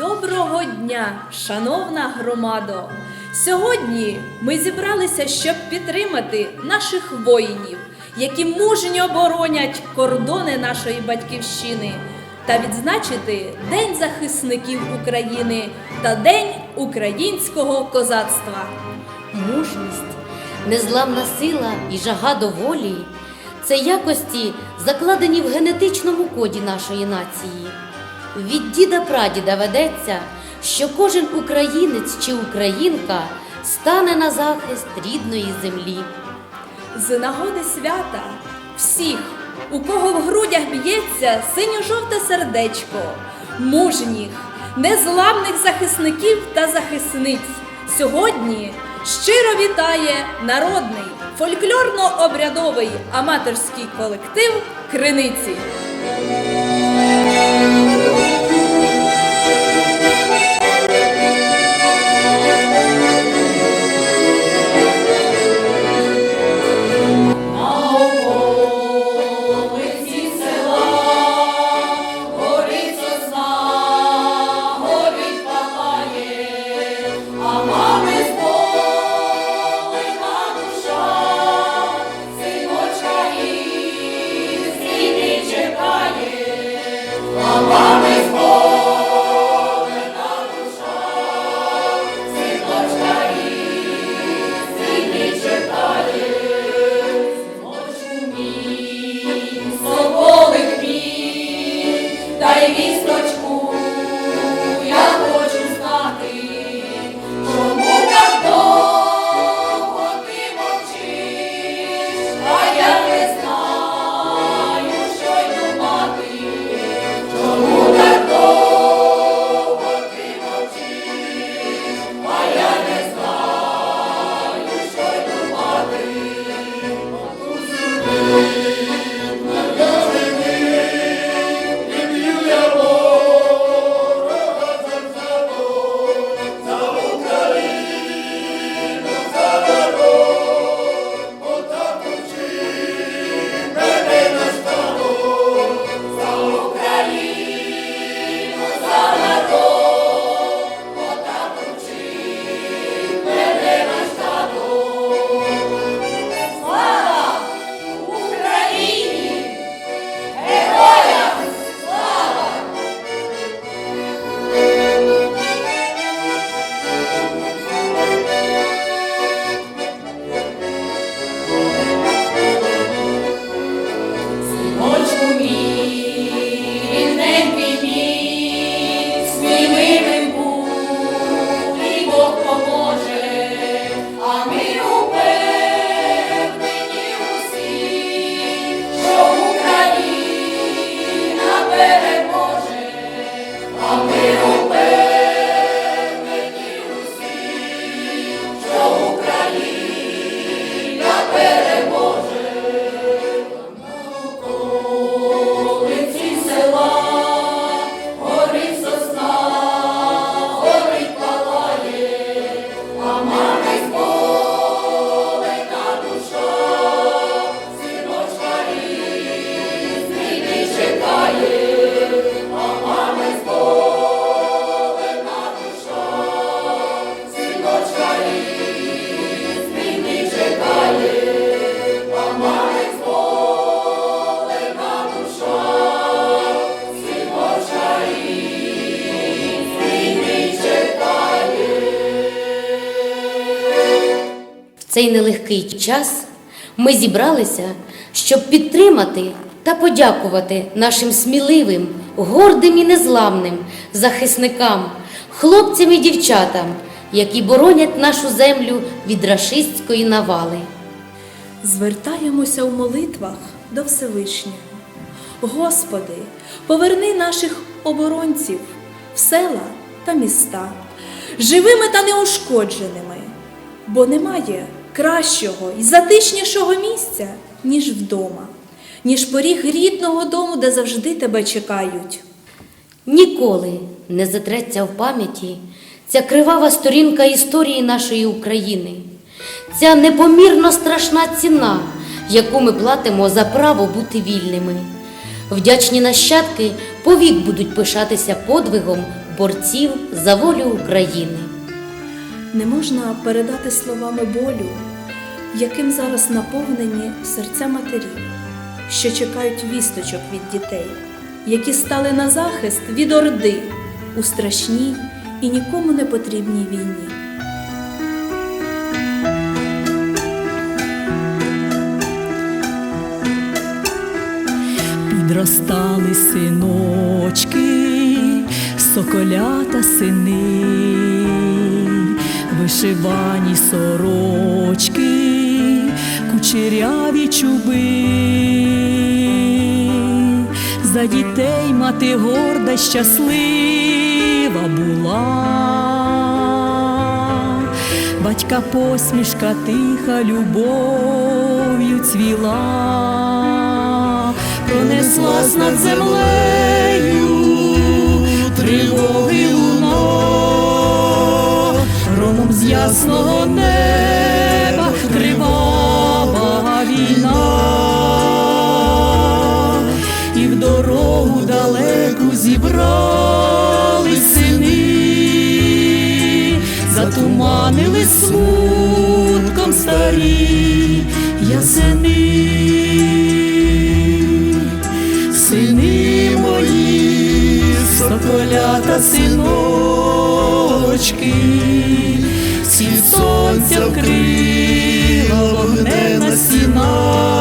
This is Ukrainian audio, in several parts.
Доброго дня, шановна громадо! Сьогодні ми зібралися, щоб підтримати наших воїнів, які мужньо боронять кордони нашої батьківщини, та відзначити День захисників України та День українського козацтва. Мужність, незламна сила і жага до волі це якості, закладені в генетичному коді нашої нації. Від діда прадіда ведеться, що кожен українець чи українка стане на захист рідної землі. З нагоди свята всіх, у кого в грудях б'ється синьо-жовте сердечко, мужніх, незламних захисників та захисниць, сьогодні щиро вітає народний фольклорно-обрядовий аматорський колектив Криниці. Allah. Нелегкий час ми зібралися, щоб підтримати та подякувати нашим сміливим, гордим і незламним захисникам, хлопцям і дівчатам, які боронять нашу землю від рашистської навали. Звертаємося у молитвах до Всевишнього. Господи, поверни наших оборонців в села та міста, живими та неушкодженими, бо немає кращого і затишнішого місця, ніж вдома, ніж поріг рідного дому, де завжди тебе чекають. Ніколи не затреться в пам'яті ця кривава сторінка історії нашої України, ця непомірно страшна ціна, яку ми платимо за право бути вільними. Вдячні нащадки повік будуть пишатися подвигом борців за волю України. Не можна передати словами болю, яким зараз наповнені серця матерів, що чекають вісточок від дітей, які стали на захист від орди у страшній і нікому не потрібній війні. Підростали синочки, соколята сини, вишивані сорочки, кучеряві чуби, за дітей мати горда щаслива була, батька посмішка тиха любов'ю цвіла пронеслась над землею ясного неба кривава війна, і в дорогу далеку зібрали сини, затуманили смутком старі ясени. Сини мої, соколята, синочки, сонця вкрила вогнена на вже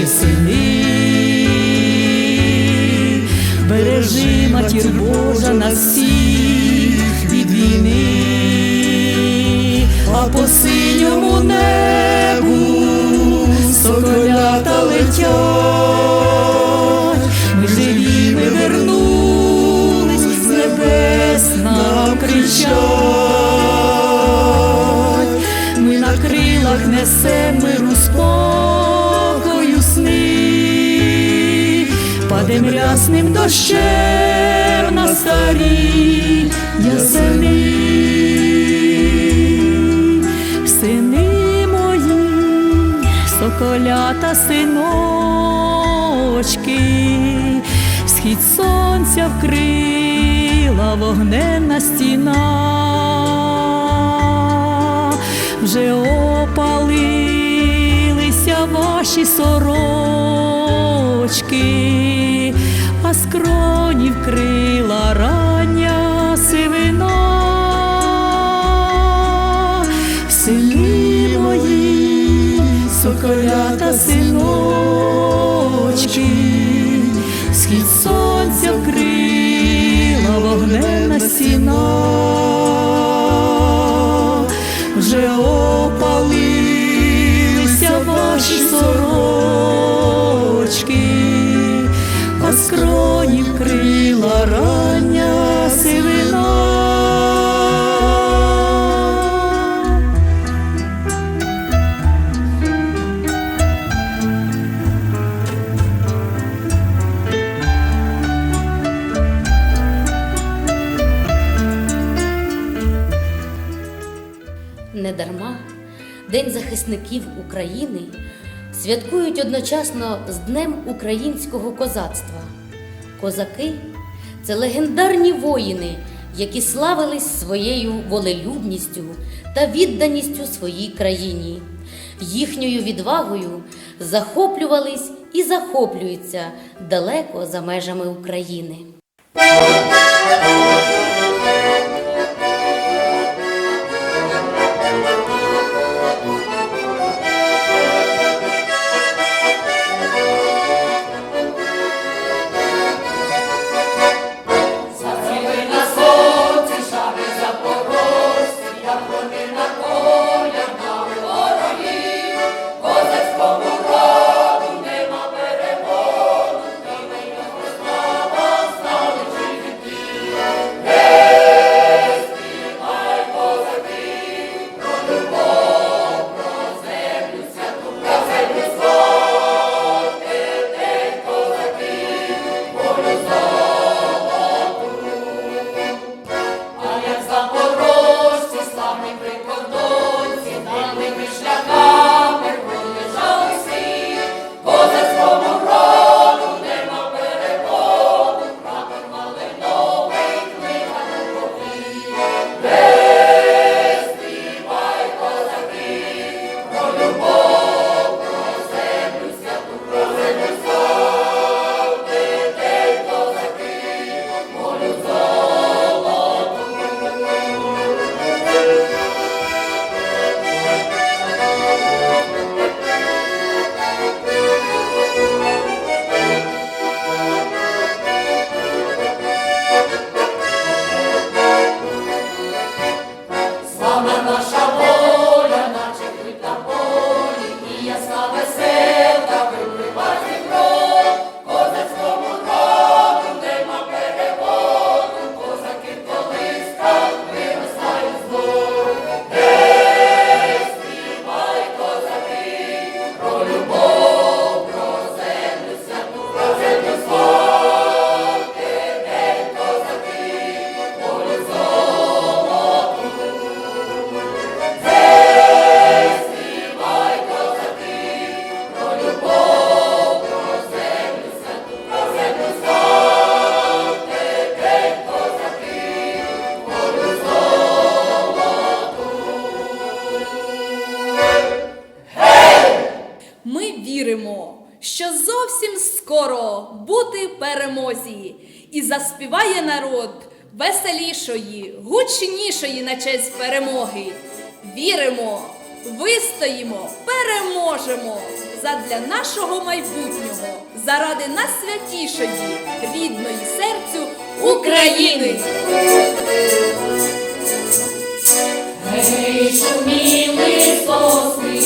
синочки, сини, бережи матір Божа нас всіх від війни. А по синьому небу соколята летять, ми живі, ми вернулись, з небес нам кричать, ми на крилах несем миру спокою падем рясним дощем на старі ясени. Сини мої, соколята, синочки, схід сонця вкрила вогненна стіна, вже опалилися ваші сорочки, а скроні вкрила рання сивина. в селі мої, соколята, синочки, схід сонця вкрила вогнена стіна, Недарма День захисників України святкують одночасно з Днем українського козацтва. Козаки це легендарні воїни, які славились своєю волелюбністю та відданістю своїй країні. Їхньою відвагою захоплювались і захоплюються далеко за межами України. дорозі, і заспіває народ веселішої, гучнішої на честь перемоги. Віримо, вистоїмо, переможемо задля нашого майбутнього, заради найсвятішої, рідної серцю України. Гей, шуміли сосни,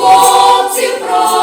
хлопців про.